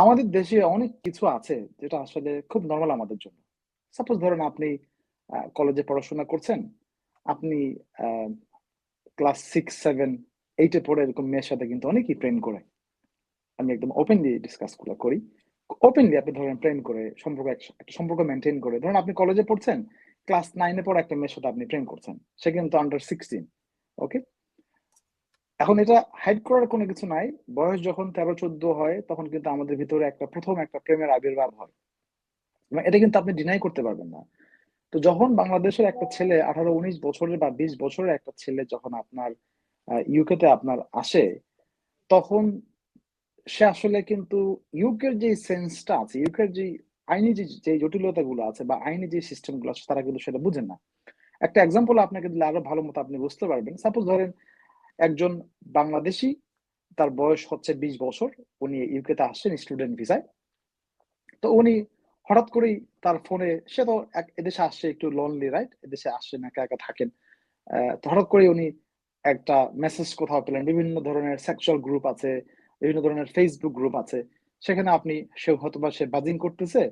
আমাদের দেশে অনেক কিছু আছে যেটা আসলে খুব নরমাল আমাদের জন্য। সাপোজ ধরেন আপনি কলেজে পড়াশোনা করছেন। আপনি ক্লাস 6, 7, 8 এ পড়ে এরকম মেয়ের সাথে কিন্তু অনেকেই প্রেম করে। আমি একদম ওপেনলি ডিসকাস করি। ওপেনলি আপনি ধরেন প্রেম করে সম্পর্ক এক একটা সম্পর্ক মেইনটেইন করে। ধরুন আপনি কলেজে পড়ছেন, ক্লাস 9 এ পড়া একটা মেয়ের সাথে আপনি প্রেম করছেন। সে কিন্তু আন্ডার 16 ওকে? এখন এটা হাইড করার কোনো কিছু নাই। বয়স যখন 13-14 হয় তখন কিন্তু আমাদের ভিতরে একটা ১ম একটা প্রেমের আবির্ভাব হয়। এবং এটা কিন্তু আপনি ডিনাই করতে পারবেন না। তো যখন বাংলাদেশের একটা ছেলে 18-19 বছরের বা 20 বছরের একটা ছেলে যখন আপনার আ ইউকে তে আপনার আসে, তখন সে আসলে কিন্তু ইউকের যে সেন্সটা আছে, ইউকের যে আইনি যে যে জটিলতাগুলো আছে বা আইনি যে সিস্টেমগুলো আছে তারা কিন্তু সেটা বুঝেন না। একটা এক্সাম্পল আপনাকে দিলে আরও ভালো মতো আপনি বুঝতে পারবেন। সাপোজ ধরেন একজন বাংলাদেশি তার বয়স হচ্ছে 20 বছর। উনি ইউকে তে আসছেন স্টুডেন্ট ভিসায়। তো উনি হঠাৎ করেই তার ফোনে সে তো এদেশে আসছে একটু লোনলি রাইট? এদেশে আসছেন একা, একা থাকেন। তো হঠাৎ করেই উনি একটা মেসেজ কোথাও পেলেন। বিভিন্ন ধরনের সেক্সুয়াল গ্রুপ আছে, বিভিন্ন ধরনের Facebook গ্রুপ আছে। সেখানে আপনি সে হয়তোবা সে বাজিং করতেছে।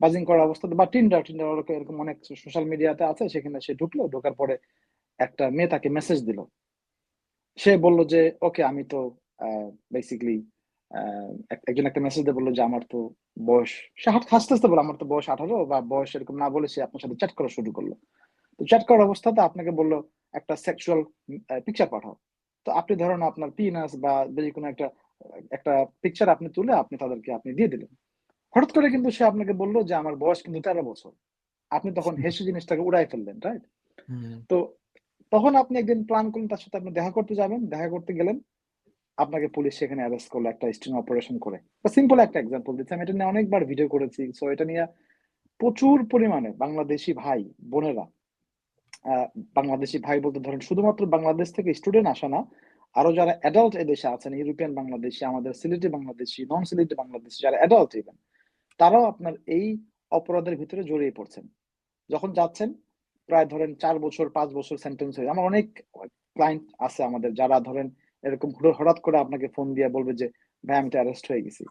বাজিং করার অবস্থাতে বা Tinder, Tinder এরকম অনেক সোশ্যাল মিডিয়াতে আছে। সেখানে সে ঢুকলো। ঢোকার পরে একটা মেয়ে তাকে মেসেজ দিল। সে বলল যে, "ওকে আমি তো আ একজন একটা মেসেজ দিয়ে বলল যে, আমার তো বয়স" সে হাত হাসতে, হাসতে বলল, "আমার তো বয়স 18" বা বয়স এরকম না বলে সে আপনার সাথে চ্যাট করা শুরু করল তো চ্যাট করার অবস্থাতে আপনাকে বলল একটা সেক্সুয়াল পিকচার পাঠাও। তো আপনি ধরেন আপনার পিনাস বা যেকোনো একটা একটা পিকচার আপনি তুলে আপনি তাদেরকে আপনি দিয়ে দিলেন। হঠাৎ করে কিন্তু সে আপনাকে বলল যে, আমার বয়স কিন্তু 13 বছর। আপনি তখন হেসে জিনিসটাকে উড়ায় ফেললেন, রাইট? তো তখন আপনি একদিন প্ল্যান করলেন তার সাথে আপনি দেখা করতে যাবেন। দেখা করতে গেলেন। আপনাকে পুলিশ সেখানে অ্যারেস্ট করল একটা স্টিং অপারেশন করে। সিম্পল একটা এক্সাম্পল দিচ্ছি। আমি এটা নিয়ে অনেকবার ভিডিও করেছি। সো এটা নিয়ে প্রচুর পরিমাণে বাংলাদেশী ভাই, বোনেরা বাংলাদেশী ভাই বলতে ধরেন শুধুমাত্র বাংলাদেশ থেকে স্টুডেন্ট আসে না। আরও যারা অ্যাডাল্ট এদেশে আছেন, ইউরোপিয়ান বাংলাদেশী, আমাদের সিলেটি বাংলাদেশী, নন সিলেটি বাংলাদেশী যারা অ্যাডাল্ট ইভেন, তারাও আপনার এই অপরাধের ভিতরে জড়িয়ে পড়ছেন। যখন যাচ্ছেন প্রায় ধরেন চার বছর, পাঁচ বছর সেন্টেন্স হয়ে আমার অনেক ক্লায়েন্ট আছে আমাদের যারা ধরেন এরকম হঠাৎ করে আপনাকে ফোন দিয়ে বলবে যে, "ভাই আমি তো অ্যারেস্ট হয়ে গেছি।"